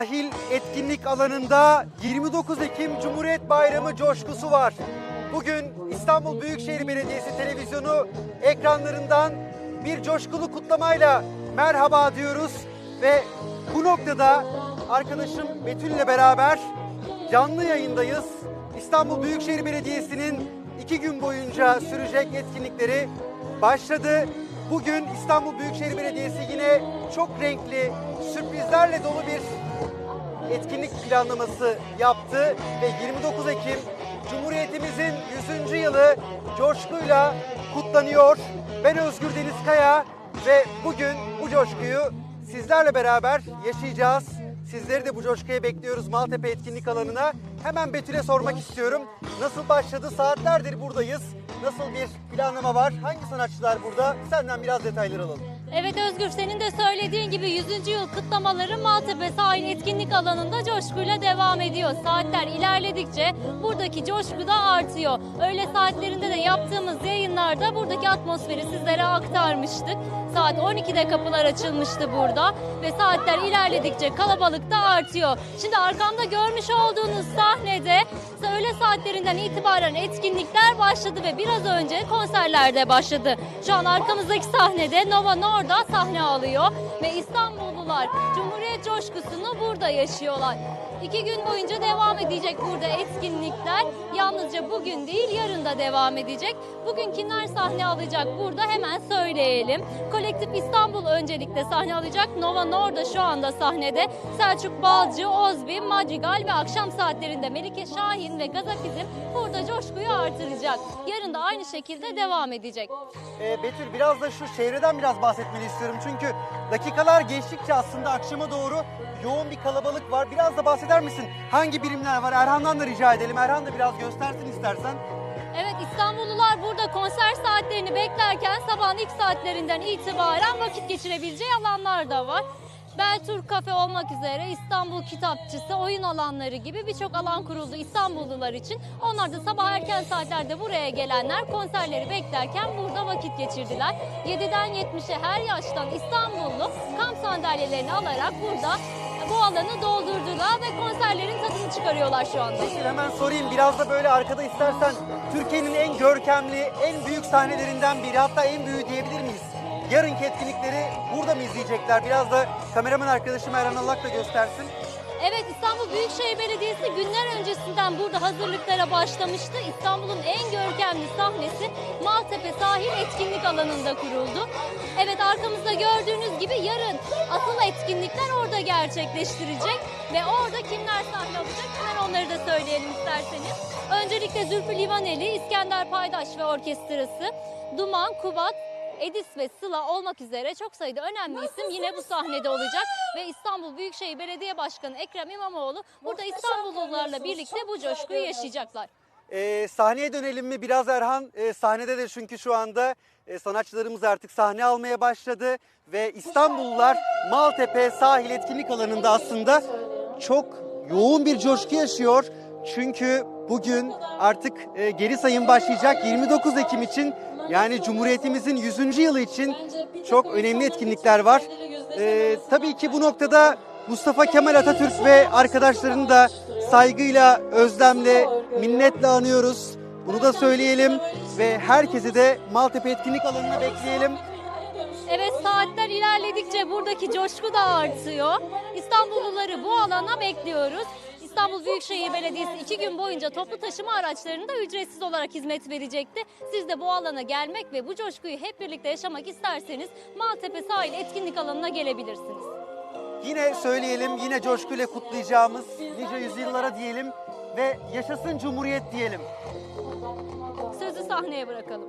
Sahil etkinlik alanında 29 Ekim Cumhuriyet Bayramı coşkusu var. Bugün İstanbul Büyükşehir Belediyesi televizyonu ekranlarından bir coşkulu kutlamayla merhaba diyoruz ve bu noktada arkadaşım Betül ile beraber canlı yayındayız. İstanbul Büyükşehir Belediyesi'nin iki gün boyunca sürecek etkinlikleri başladı. Bugün İstanbul Büyükşehir Belediyesi yine çok renkli, sürprizlerle dolu bir etkinlik planlaması yaptı ve 29 Ekim Cumhuriyetimizin 100. yılı coşkuyla kutlanıyor. Ben Özgür Deniz Kaya ve bugün bu coşkuyu sizlerle beraber yaşayacağız. Sizleri de bu coşkuya bekliyoruz Maltepe etkinlik alanına. Hemen Betül'e sormak istiyorum. Nasıl başladı? Saatlerdir buradayız. Nasıl bir planlama var? Hangi sanatçılar burada? Senden biraz detaylar alalım. Evet Özgür senin de söylediğin gibi 100. yıl kutlamaları Maltepe Sahil Etkinlik Alanı'nda coşkuyla devam ediyor. Saatler ilerledikçe buradaki coşku da artıyor. Öğle saatlerinde de yaptığımız yayınlarda buradaki atmosferi sizlere aktarmıştık. Saat 12'de kapılar açılmıştı burada ve saatler ilerledikçe kalabalık da artıyor. Şimdi arkamda görmüş olduğunuz sahnede öğle saatlerinden itibaren etkinlikler başladı ve biraz önce konserler de başladı. Şu an arkamızdaki sahnede Nova Norda sahne alıyor ve İstanbullular Cumhuriyet coşkusunu burada yaşıyorlar. İki gün boyunca devam edecek burada etkinlikler. Yalnızca bugün değil yarın da devam edecek. Bugün kimler sahne alacak burada hemen söyleyelim. Kolektif İstanbul öncelikle sahne alacak. Nova Norda şu anda sahnede. Selçuk Balcı, Ozbi, Madrigal ve akşam saatlerinde Melike Şahin ve Gazapizm burada coşkuyu artıracak. Yarın da aynı şekilde devam edecek. Ee, Betül biraz da şu çevreden biraz bahsetmeni istiyorum. Çünkü dakikalar geçtikçe aslında akşama doğru yoğun bir kalabalık var. Biraz da bahseder misin? Hangi birimler var? Erhan'dan da rica edelim. Erhan da biraz göstersin istersen. Evet İstanbullular burada konser saatlerini beklerken sabahın ilk saatlerinden itibaren vakit geçirebileceği alanlar da var. Beltur Kafe olmak üzere İstanbul Kitapçısı, oyun alanları gibi birçok alan kuruldu İstanbullular için. Onlar da sabah erken saatlerde buraya gelenler konserleri beklerken burada vakit geçirdiler. 7'den 70'e her yaştan İstanbullu kamp sandalyelerini alarak burada bu alanı doldurdular çıkarıyorlar şu anda. Betül hemen sorayım. Biraz da böyle arkada istersen Türkiye'nin en görkemli, en büyük sahnelerinden biri hatta en büyüğü diyebilir miyiz? Yarınki etkinlikleri burada mı izleyecekler? Biraz da kameraman arkadaşım Erhan Allak da göstersin. Evet İstanbul Büyükşehir Belediyesi günler öncesinden burada hazırlıklara başlamıştı. İstanbul'un en görkemli sahnesi Maltepe Sahil Etkinlik Alanı'nda kuruldu. Evet arkamızda gördüğünüz gibi yarın asıl etkinlikler orada gerçekleştirecek ve orada kimler sahne alacak hemen onları da söyleyelim isterseniz. Öncelikle Zülfü Livaneli, İskender Paydaş ve orkestrası, Duman, Kubat, Edis ve Sıla olmak üzere çok sayıda önemli isim yine bu sahnede olacak ve İstanbul Büyükşehir Belediye Başkanı Ekrem İmamoğlu burada İstanbullularla birlikte bu coşkuyu yaşayacaklar. Ee, sahneye dönelim mi? Biraz Erhan e, sahnede de çünkü şu anda e, sanatçılarımız artık sahne almaya başladı ve İstanbullular Maltepe sahil etkinlik alanında aslında çok yoğun bir coşku yaşıyor. Çünkü bugün artık e, geri sayım başlayacak 29 Ekim için yani Cumhuriyetimizin 100. yılı için çok önemli etkinlikler var. Ee, tabii ki bu noktada Mustafa Kemal Atatürk ve arkadaşlarını da saygıyla, özlemle, minnetle anıyoruz. Bunu da söyleyelim ve herkesi de Maltepe etkinlik alanına bekleyelim. Evet saatler ilerledikçe buradaki coşku da artıyor. İstanbulluları bu alana bekliyoruz. İstanbul Büyükşehir Belediyesi iki gün boyunca toplu taşıma araçlarını da ücretsiz olarak hizmet verecekti. Siz de bu alana gelmek ve bu coşkuyu hep birlikte yaşamak isterseniz Maltepe Sahil Etkinlik Alanı'na gelebilirsiniz. Yine söyleyelim, yine coşkuyla kutlayacağımız nice yüzyıllara diyelim ve yaşasın Cumhuriyet diyelim. Sözü sahneye bırakalım.